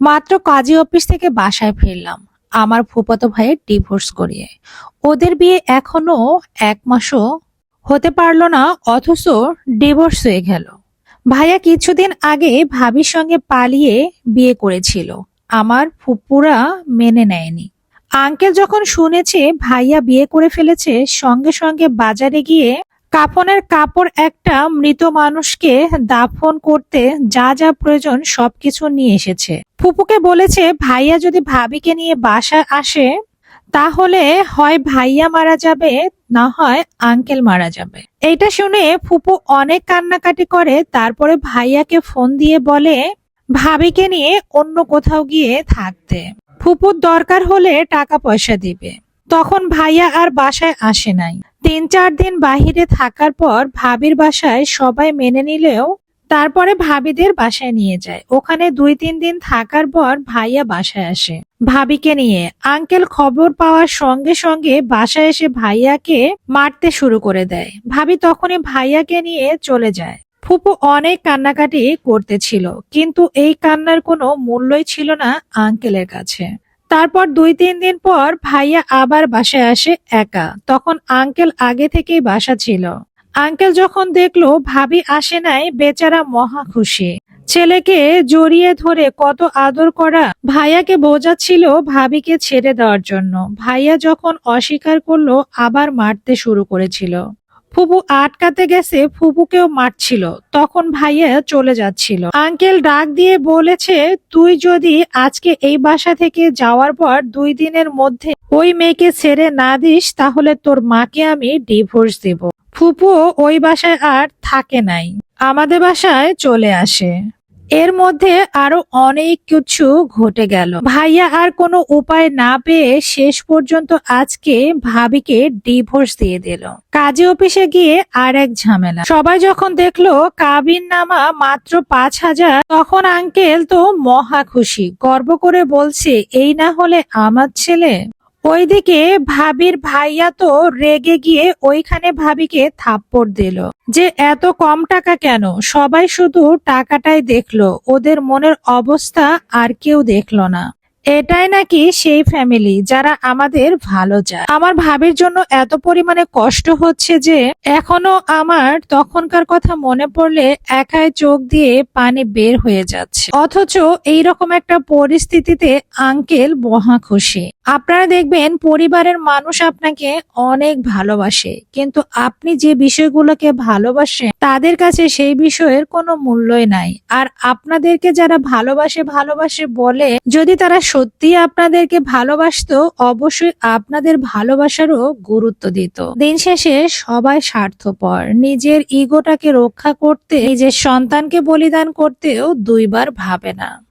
মাত্র কাজী অফিস থেকে বাসায় ফিরলাম। আমার ফুফাতো ভাইয়ের ডিভোর্স করিয়ে। ওদের বিয়ে এখনও এক মাসও হতে পারল না, অথচ ডিভোর্স হয়ে গেল। ভাইয়া কিছুদিন আগে ভাবির সঙ্গে পালিয়ে বিয়ে করেছিল। আমার ফুপুরা মেনে নেয়নি। আঙ্কেল যখন শুনেছে ভাইয়া বিয়ে করে ফেলেছে, সঙ্গে সঙ্গে বাজারে গিয়ে কাফনের কাপড় একটা মৃত মানুষকে দাফন করতে যা যা প্রয়োজন সবকিছু নিয়ে এসেছে। ফুপুকে বলেছে, ভাইয়া যদি ভাবিকে নিয়ে বাসায় আসে, তাহলে হয় ভাইয়া মারা যাবে, না হয় আঙ্কেল মারা যাবে। এইটা শুনে ফুপু অনেক কান্নাকাটি করে, তারপরে ভাইয়াকে ফোন দিয়ে বলে, ভাবিকে নিয়ে অন্য কোথাও গিয়ে থাকতে। ফুপুর দরকার হলে টাকা পয়সা দিবে। তখন ভাইয়া আর বাসায় আসে নাই। তিন চার দিন বাহিরে থাকার পর ভাবির বাসায় সবাই মেনে নিলেও তারপরে ভাবিদের বাসায় নিয়ে যায়। ওখানে দুই তিন দিন থাকার পর ভাইয়া বাসায় আসে। ভাবিকে নিয়ে আঙ্কেল খবর পাওয়ার সঙ্গে সঙ্গে বাসায় এসে ভাইয়াকে মারতে শুরু করে দেয়। ভাবি তখনই ভাইয়াকে নিয়ে চলে যায়। ফুপু অনেক কান্নাকাটি করতেছিল, কিন্তু এই কান্নার কোনো মূল্যই ছিল না আঙ্কেলের কাছে। তারপর দুই তিন দিন পর ভাইয়া আবার বাসায় আসে একা। তখন আঙ্কেল আগে থেকেই বাসা ছিল। আঙ্কেল যখন দেখল, ভাবি আসে নাই, বেচারা মহা খুশি। ছেলেকে জড়িয়ে ধরে কত আদর করা ভাইয়াকে বোঝাচ্ছিল ভাবিকে ছেড়ে দেওয়ার জন্য। ভাইয়া যখন অস্বীকার করল, আবার মারতে শুরু করেছিল। ফুপু আটকাতে গেছে, ফুপুকেও মারছিল। তখন ভাইয়া চলে যাচ্ছিল। আঙ্কেল ডাক দিয়ে বলেছে, তুই যদি আজকে এই বাসা থেকে যাওয়ার পর দুই দিনের মধ্যে ওই মেয়েকে ছেড়ে না দিস, তাহলে তোর মাকে আমি ডিভোর্স দেব। ফুপু ওই বাসায় আর থাকে নাই, আমাদের বাসায় চলে আসে। এর মধ্যে আরও অনেক কিছু ঘটে গেল। ভাইয়া আর কোনো উপায় না পেয়ে শেষ পর্যন্ত আজকে ভাবিকে ডিভোর্স দিয়ে দিল। কাজে অফিসে গিয়ে আর এক ঝামেলা। সবাই যখন দেখল কাবিন নামা মাত্র পাঁচ হাজার, তখন আঙ্কেল তো মহা খুশি। গর্ব করে বলছে, এই না হলে আমার ছেলে ওইদিকে ভাবির ভাইয়া তো রেগে গিয়ে ওইখানে ভাবিকে থাপ্পড় দিল। যে এত কম টাকা কেন? সবাই শুধু টাকাটাই দেখল। ওদের মনের অবস্থা আর কেউ দেখল না। এটাই নাকি সেই ফ্যামিলি যারা আমাদের ভালো চায়। আমার ভাবির জন্য এত পরিমাণে কষ্ট হচ্ছে যে এখনও আমার তখনকার কথা মনে পড়লে একাই চোখ দিয়ে পানি বের হয়ে যাচ্ছে। অথচ এইরকম একটা পরিস্থিতিতে আঙ্কেল মহা খুশি। আপনারা দেখবেন পরিবারের মানুষ আপনাকে অনেক ভালোবাসে, কিন্তু আপনি যে বিষয়গুলোকে ভালোবাসেন, তাদের কাছে সেই বিষয়ের কোনো মূল্যই নাই। আর আপনাদেরকে যারা ভালোবাসে ভালোবাসে বলে, যদি তারা সত্যি আপনাদেরকে ভালোবাসত, অবশ্যই আপনাদের ভালোবাসারও গুরুত্ব দিত। দিন শেষে সবাই স্বার্থপর। নিজের ইগোটাকে রক্ষা করতে, নিজের সন্তানকে বলিদান করতেও দুইবার ভাবে না।